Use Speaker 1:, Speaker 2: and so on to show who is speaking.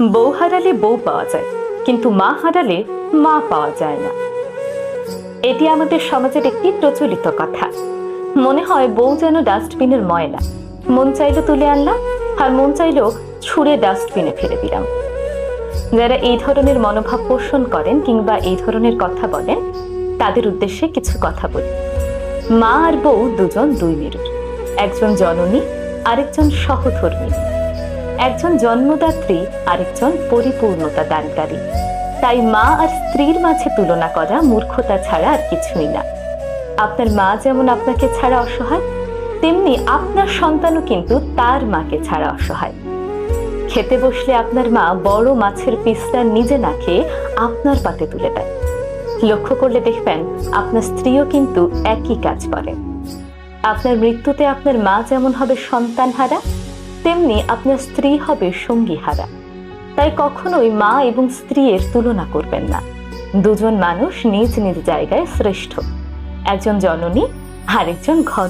Speaker 1: বউ হারালে বউ পাওয়া যায়, কিন্তু মা হারালে মা পাওয়া যায় না। এটি আমাদের সমাজের একটি প্রচলিত কথা। মনে হয় বউ যেন ডাস্টবিনের ময়লা। মন চাইলো তুলে আনলাম, আর মন চাইলো ছুঁড়ে ডাস্টবিনে ফেলে দিলাম। যারা এই ধরনের মনোভাব পোষণ করেন কিংবা এই ধরনের কথা বলেন, তাদের উদ্দেশ্যে কিছু কথা বলি। মা আর বউ দুজন দুই মেরুর একজন জননী, আরেকজন সহধর্মী একজন জন্মদাত্রী, আরেকজন পরিপূর্ণতা দানকারী। তাই মা আর স্ত্রীর মাঝে তুলনা করা মূর্খতা ছাড়া আর কিছুই না। আপনার মা যেমন আপনাকে ছাড়া অসহায়, তেমনি আপনার সন্তানও কিন্তু তার মাকে ছাড়া অসহায়। খেতে বসলে আপনার মা বড় মাছের পিসটা নিজে না খেয়ে আপনার পাতে তুলে দেয়। লক্ষ্য করলে দেখবেন আপনার স্ত্রীও কিন্তু একই কাজ করে। আপনার মৃত্যুতে আপনার মা যেমন হবে সন্তান হারা তেমনি আপনার স্ত্রী হবে সঙ্গী হারা তাই কখনোই মা এবং স্ত্রীর তুলনা করবেন না। দুজন মানুষ নিজ নিজ জায়গায় শ্রেষ্ঠ। একজন জননী, আরেকজন ঘর।